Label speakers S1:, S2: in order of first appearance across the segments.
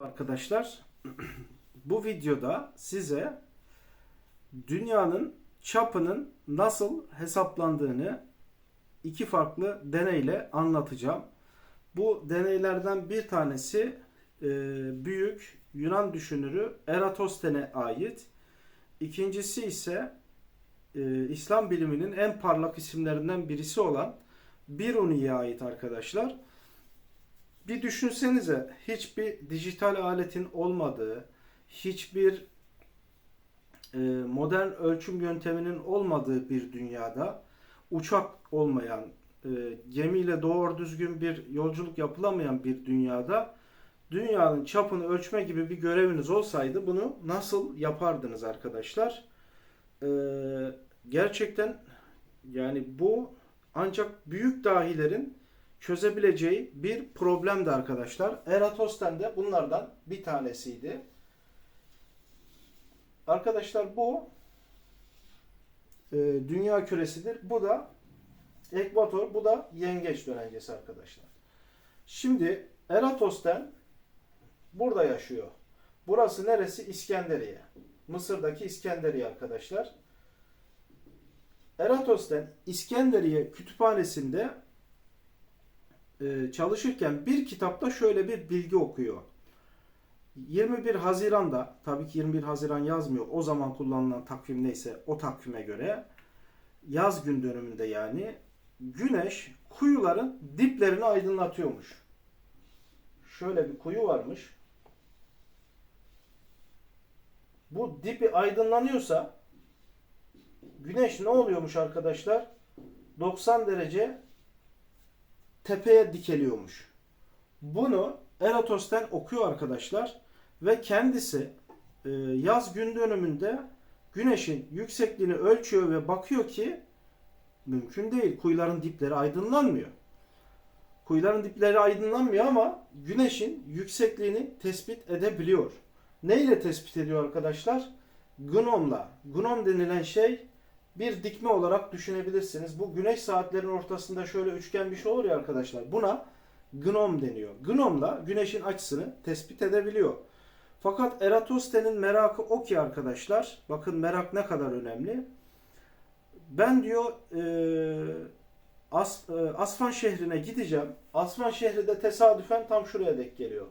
S1: Arkadaşlar bu videoda size dünyanın çapının nasıl hesaplandığını iki farklı deneyle anlatacağım. Bu deneylerden bir tanesi e, büyük Yunan düşünürü Eratosthenes'e ait. İkincisi ise e, İslam biliminin en parlak isimlerinden birisi olan Biruni'ye ait arkadaşlar. Bir düşünsenize hiçbir dijital aletin olmadığı, hiçbir e, modern ölçüm yönteminin olmadığı bir dünyada uçak olmayan, e, gemiyle doğru düzgün bir yolculuk yapılamayan bir dünyada dünyanın çapını ölçme gibi bir göreviniz olsaydı bunu nasıl yapardınız arkadaşlar? E, gerçekten yani bu ancak büyük dahilerin çözebileceği bir problemdi arkadaşlar. Eratosthenes de bunlardan bir tanesiydi. Arkadaşlar bu e, dünya küresidir. Bu da ekvator, bu da yengeç dönencesi arkadaşlar. Şimdi Eratosthenes burada yaşıyor. Burası neresi? İskenderiye. Mısır'daki İskenderiye arkadaşlar. Eratosthenes İskenderiye kütüphanesinde e, çalışırken bir kitapta şöyle bir bilgi okuyor. 21 Haziran'da, tabii ki 21 Haziran yazmıyor. O zaman kullanılan takvim neyse o takvime göre yaz gün dönümünde yani güneş kuyuların diplerini aydınlatıyormuş. Şöyle bir kuyu varmış. Bu dipi aydınlanıyorsa güneş ne oluyormuş arkadaşlar? 90 derece tepeye dikeliyormuş. Bunu Eratos'ten okuyor arkadaşlar ve kendisi e, yaz gün dönümünde güneşin yüksekliğini ölçüyor ve bakıyor ki mümkün değil. Kuyuların dipleri aydınlanmıyor. Kuyuların dipleri aydınlanmıyor ama güneşin yüksekliğini tespit edebiliyor. Neyle tespit ediyor arkadaşlar? Gnomla. Gnom denilen şey bir dikme olarak düşünebilirsiniz. Bu güneş saatlerin ortasında şöyle üçgen bir şey olur ya arkadaşlar. Buna gnom deniyor. Gnomla güneşin açısını tespit edebiliyor. Fakat Eratosthenes'in merakı o ki arkadaşlar. Bakın merak ne kadar önemli. Ben diyor e, As, e, Asfan şehrine gideceğim. Asfan şehri de tesadüfen tam şuraya denk geliyor.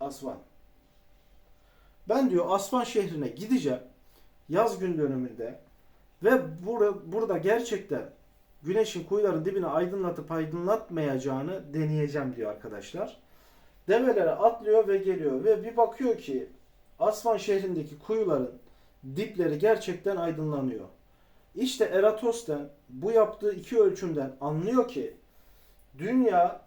S1: Asfan. Ben diyor Asfan şehrine gideceğim. Yaz gün dönümünde ve burada, burada gerçekten güneşin kuyuların dibini aydınlatıp aydınlatmayacağını deneyeceğim diyor arkadaşlar. Develere atlıyor ve geliyor ve bir bakıyor ki Asvan şehrindeki kuyuların dipleri gerçekten aydınlanıyor. İşte Eratos'ten bu yaptığı iki ölçümden anlıyor ki dünya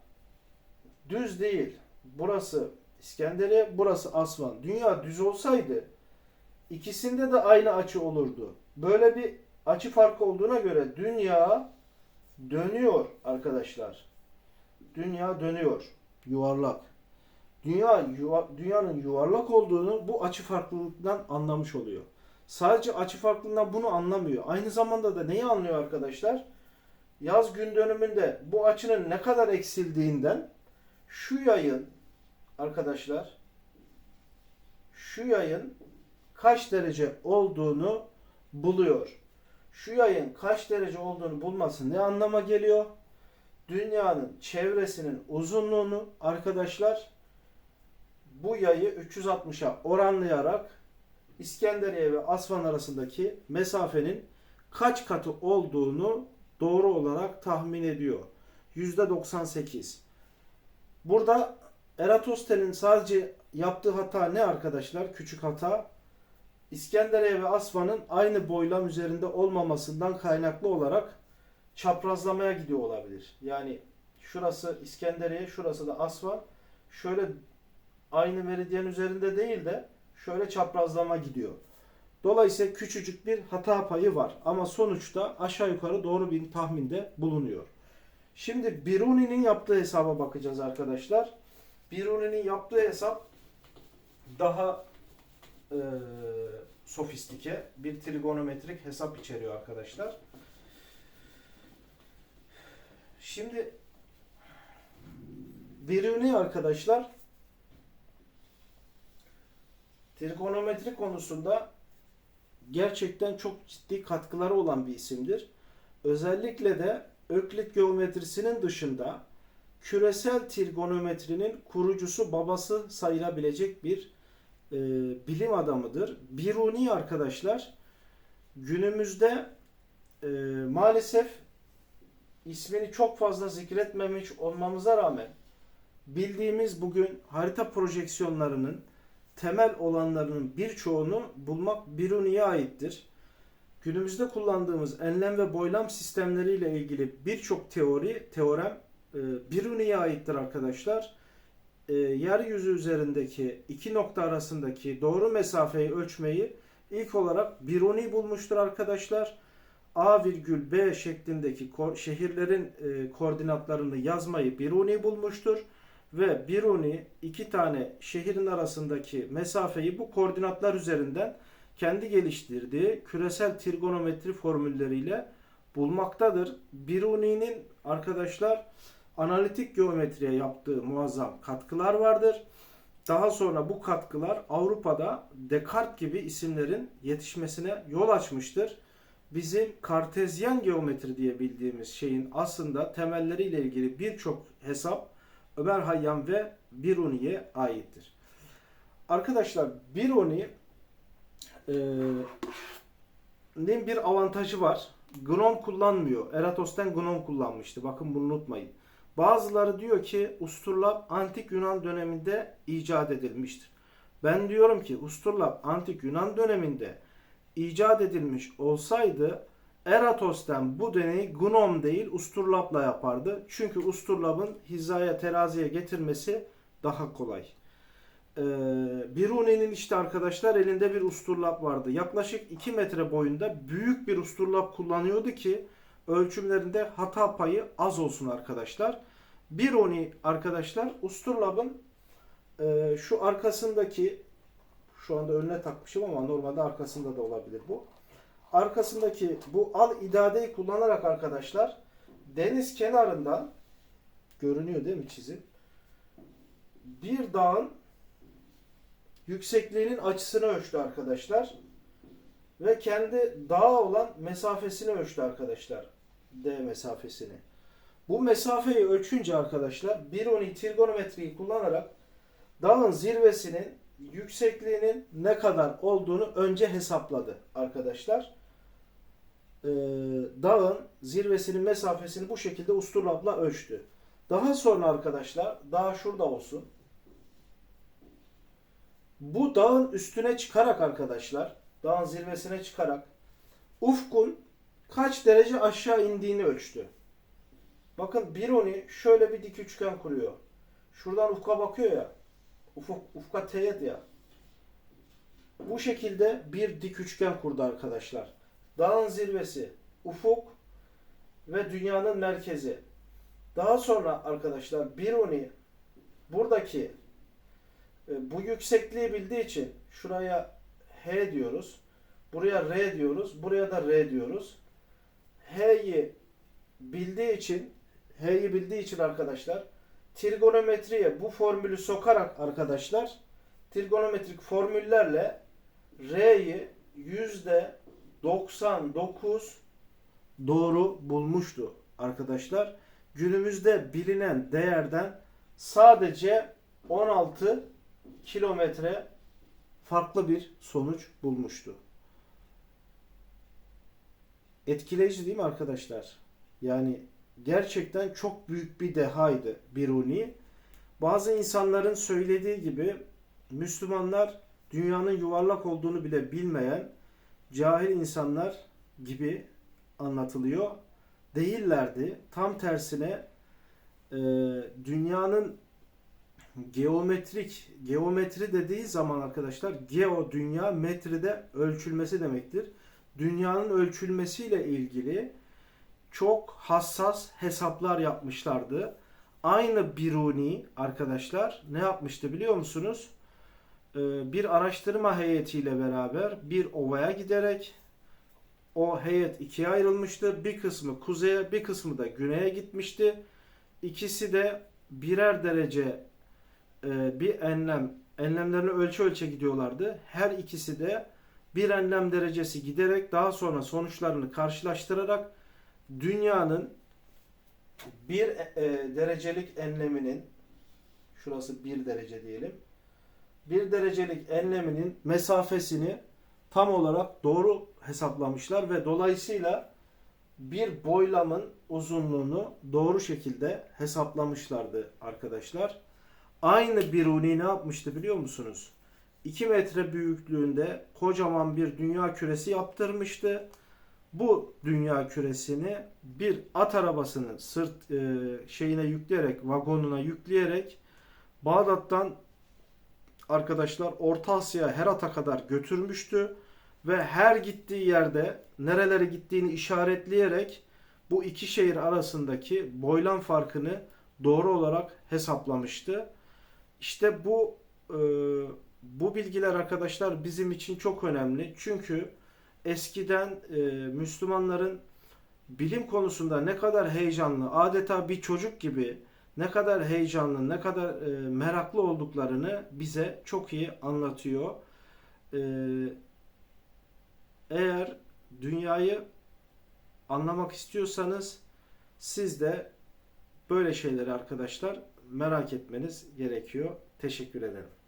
S1: düz değil. Burası İskenderiye, burası Asvan. Dünya düz olsaydı ikisinde de aynı açı olurdu. Böyle bir açı farkı olduğuna göre dünya dönüyor arkadaşlar. Dünya dönüyor. Yuvarlak. Dünya yuva, dünyanın yuvarlak olduğunu bu açı farklılıktan anlamış oluyor. Sadece açı farklılığından bunu anlamıyor. Aynı zamanda da neyi anlıyor arkadaşlar? Yaz gün dönümünde bu açının ne kadar eksildiğinden şu yayın arkadaşlar şu yayın kaç derece olduğunu buluyor. Şu yayın kaç derece olduğunu bulması ne anlama geliyor? Dünyanın çevresinin uzunluğunu arkadaşlar bu yayı 360'a oranlayarak İskenderiye ve Asvan arasındaki mesafenin kaç katı olduğunu doğru olarak tahmin ediyor. %98. Burada Eratosthenes'in sadece yaptığı hata ne arkadaşlar? Küçük hata. İskenderiye ve Asvan'ın aynı boylam üzerinde olmamasından kaynaklı olarak çaprazlamaya gidiyor olabilir. Yani şurası İskenderiye, şurası da Asvan. Şöyle aynı meridyen üzerinde değil de şöyle çaprazlama gidiyor. Dolayısıyla küçücük bir hata payı var. Ama sonuçta aşağı yukarı doğru bir tahminde bulunuyor. Şimdi Biruni'nin yaptığı hesaba bakacağız arkadaşlar. Biruni'nin yaptığı hesap daha e, sofistike bir trigonometrik hesap içeriyor arkadaşlar. Şimdi Biruni arkadaşlar trigonometri konusunda gerçekten çok ciddi katkıları olan bir isimdir. Özellikle de Öklit geometrisinin dışında küresel trigonometrinin kurucusu babası sayılabilecek bir e, bilim adamıdır. Biruni arkadaşlar günümüzde e, maalesef ismini çok fazla zikretmemiş olmamıza rağmen bildiğimiz bugün harita projeksiyonlarının temel olanlarının birçoğunu bulmak Biruni'ye aittir. Günümüzde kullandığımız enlem ve boylam sistemleriyle ilgili birçok teori, teorem e, Biruni'ye aittir arkadaşlar. E, yeryüzü üzerindeki iki nokta arasındaki doğru mesafeyi ölçmeyi ilk olarak Biruni bulmuştur arkadaşlar. A virgül B şeklindeki şehirlerin e, koordinatlarını yazmayı Biruni bulmuştur ve Biruni iki tane şehrin arasındaki mesafeyi bu koordinatlar üzerinden kendi geliştirdiği küresel trigonometri formülleriyle bulmaktadır. Biruni'nin arkadaşlar analitik geometriye yaptığı muazzam katkılar vardır. Daha sonra bu katkılar Avrupa'da Descartes gibi isimlerin yetişmesine yol açmıştır. Bizim kartezyen geometri diye bildiğimiz şeyin aslında temelleriyle ilgili birçok hesap Ömer Hayyam ve Biruni'ye aittir. Arkadaşlar Biruni e, bir avantajı var. Gnom kullanmıyor. Eratos'ten Gnom kullanmıştı. Bakın bunu unutmayın. Bazıları diyor ki Usturlap antik Yunan döneminde icat edilmiştir. Ben diyorum ki Usturlap antik Yunan döneminde icat edilmiş olsaydı Eratos'ten bu deneyi Gnom değil Usturlap'la yapardı. Çünkü Usturlap'ın hizaya teraziye getirmesi daha kolay. Ee, Biruni'nin işte arkadaşlar elinde bir usturlap vardı. Yaklaşık 2 metre boyunda büyük bir usturlap kullanıyordu ki ölçümlerinde hata payı az olsun arkadaşlar. Biruni arkadaşlar usturlabın e, şu arkasındaki şu anda önüne takmışım ama normalde arkasında da olabilir bu. Arkasındaki bu al idadeyi kullanarak arkadaşlar deniz kenarından görünüyor değil mi çizim? Bir dağın yüksekliğinin açısını ölçtü arkadaşlar. Ve kendi dağa olan mesafesini ölçtü arkadaşlar. D mesafesini. Bu mesafeyi ölçünce arkadaşlar Biruni trigonometriyi kullanarak dağın zirvesinin yüksekliğinin ne kadar olduğunu önce hesapladı arkadaşlar. Ee, dağın zirvesinin mesafesini bu şekilde usturlapla ölçtü. Daha sonra arkadaşlar dağ şurada olsun. Bu dağın üstüne çıkarak arkadaşlar, dağın zirvesine çıkarak ufkun kaç derece aşağı indiğini ölçtü. Bakın Biruni şöyle bir dik üçgen kuruyor. Şuradan ufka bakıyor ya. Ufuk, ufka teğet ya. Bu şekilde bir dik üçgen kurdu arkadaşlar. Dağın zirvesi, ufuk ve dünyanın merkezi. Daha sonra arkadaşlar Biruni buradaki e, bu yüksekliği bildiği için şuraya H diyoruz. Buraya R diyoruz. Buraya da R diyoruz. H'yi bildiği için H'yi bildiği için arkadaşlar trigonometriye bu formülü sokarak arkadaşlar trigonometrik formüllerle R'yi yüzde 99 doğru bulmuştu arkadaşlar. Günümüzde bilinen değerden sadece 16 kilometre farklı bir sonuç bulmuştu. Etkileyici değil mi arkadaşlar? Yani gerçekten çok büyük bir dehaydı Biruni. Bazı insanların söylediği gibi Müslümanlar dünyanın yuvarlak olduğunu bile bilmeyen cahil insanlar gibi anlatılıyor. Değillerdi. Tam tersine e, dünyanın geometrik geometri dediği zaman arkadaşlar geo dünya metride ölçülmesi demektir. Dünyanın ölçülmesiyle ilgili çok hassas hesaplar yapmışlardı. Aynı Biruni arkadaşlar ne yapmıştı biliyor musunuz? Ee, bir araştırma heyetiyle beraber bir ovaya giderek o heyet ikiye ayrılmıştı. Bir kısmı kuzeye, bir kısmı da güneye gitmişti. İkisi de birer derece e, bir enlem enlemlerini ölçe ölçe gidiyorlardı. Her ikisi de bir enlem derecesi giderek daha sonra sonuçlarını karşılaştırarak dünyanın bir e, e, derecelik enleminin şurası bir derece diyelim. Bir derecelik enleminin mesafesini tam olarak doğru hesaplamışlar ve dolayısıyla bir boylamın uzunluğunu doğru şekilde hesaplamışlardı arkadaşlar. Aynı Biruni ne yapmıştı biliyor musunuz? 2 metre büyüklüğünde kocaman bir dünya küresi yaptırmıştı. Bu dünya küresini bir at arabasının sırt e, şeyine yükleyerek, vagonuna yükleyerek Bağdat'tan arkadaşlar Orta Asya Herat'a kadar götürmüştü ve her gittiği yerde nerelere gittiğini işaretleyerek bu iki şehir arasındaki boylam farkını doğru olarak hesaplamıştı. İşte bu e, bu bilgiler arkadaşlar bizim için çok önemli. Çünkü eskiden e, Müslümanların bilim konusunda ne kadar heyecanlı, adeta bir çocuk gibi ne kadar heyecanlı, ne kadar e, meraklı olduklarını bize çok iyi anlatıyor. E, eğer dünyayı anlamak istiyorsanız siz de böyle şeyleri arkadaşlar merak etmeniz gerekiyor. Teşekkür ederim.